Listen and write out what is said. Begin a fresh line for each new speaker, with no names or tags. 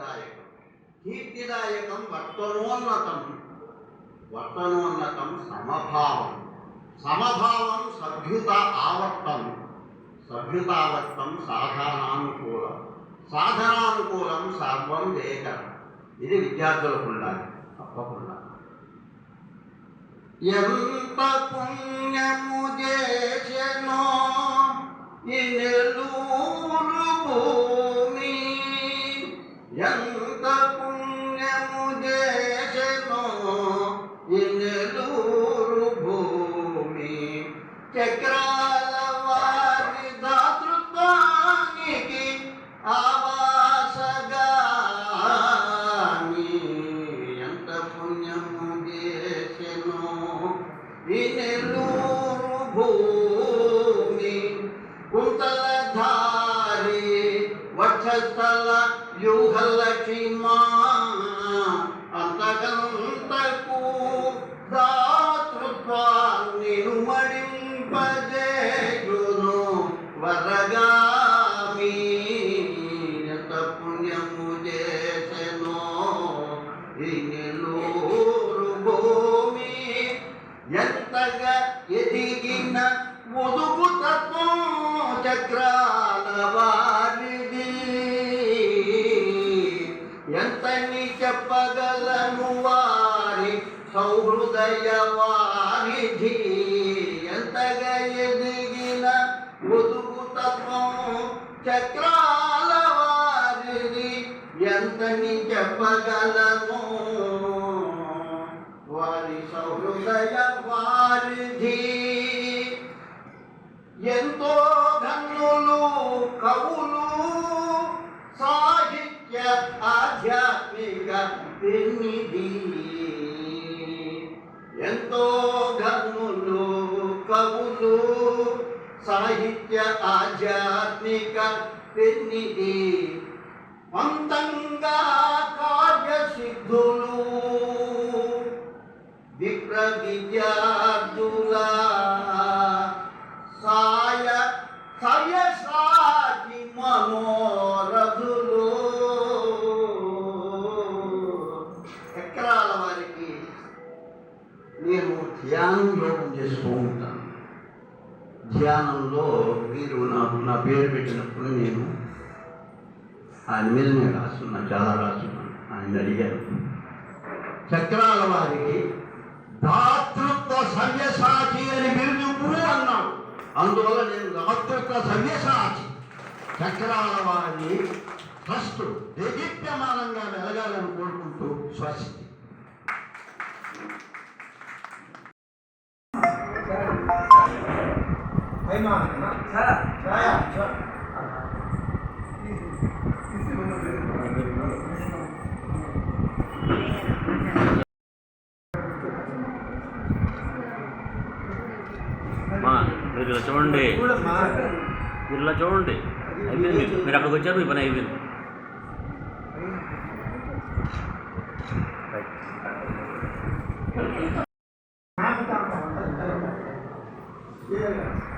కీర్తిదాయకం. కీర్తిదాయకం వర్తనోన్నతం. వర్తనోన్నతం సమభావం. సమభావం సభ్యుత ఆవర్తం. సభ్యుతావర్తం సాధనానుకూలం. సాధనానుకూలం సర్వం వేకరం ఇది విద్యార్థులకు ఉండాలి. తప్పకుండా. ఎంత పుణ్యము చేసెనో ఈ నెల్లూరు ఎంత పుణ్యము చేసెను ఈ భూమి చక్రాల వారి దాతృత్వానికి ఆవాసగాని ఎంత పుణ్యము చేసెనో ఈ వక్షస్థల వ్యూహలక్ష్మా అంతకంతకు దాతృత్వాన్ని మడింపజేయును వరగామి ఎంత పుణ్యము చేసెనో ఈ భూమి ఎంతగా ఎదిగిన ముదుపు తత్వం చక్రాలవా ఎంతని చెప్పగలను వారి సౌహృదయ వారిధి ఎంతగా ఎదిగిన ఒదుగు తత్వం చక్రాల వారిది. ఎంతని చెప్పగలను ఎంతో ధన్యులు కవులు సాహిత్య ఆధ్యాత్మిక పెన్నిధి అంతంగా కార్యసిద్ధులు విప్ర విద్యార్థుల సా ధ్యానం యోగం చేస్తూ ఉంటాను ధ్యానంలో మీరు నాకు నా పేరు పెట్టినప్పుడు నేను ఆయన మీద నేను రాస్తున్నా చాలా రాస్తున్నాను. ఆయన అడిగాను చక్రాల వారికి దాతృత్వ సవ్యసాచి అని బిరుదు అన్నాడు. అందువల్ల నేను దాతృత్వ సవ్యసాచి చక్రాల వారిని ట్రస్ట్ దేదీప్యమానంగా వెలగాలని కోరుకుంటూ స్వస్తి.
మీరు ఇలా చూడండి. మీరు ఇలా చూడండి. అయిపోయింది. మీరు. అక్కడికి వచ్చారు మీ పని అయిపోయింది.
వస్తారా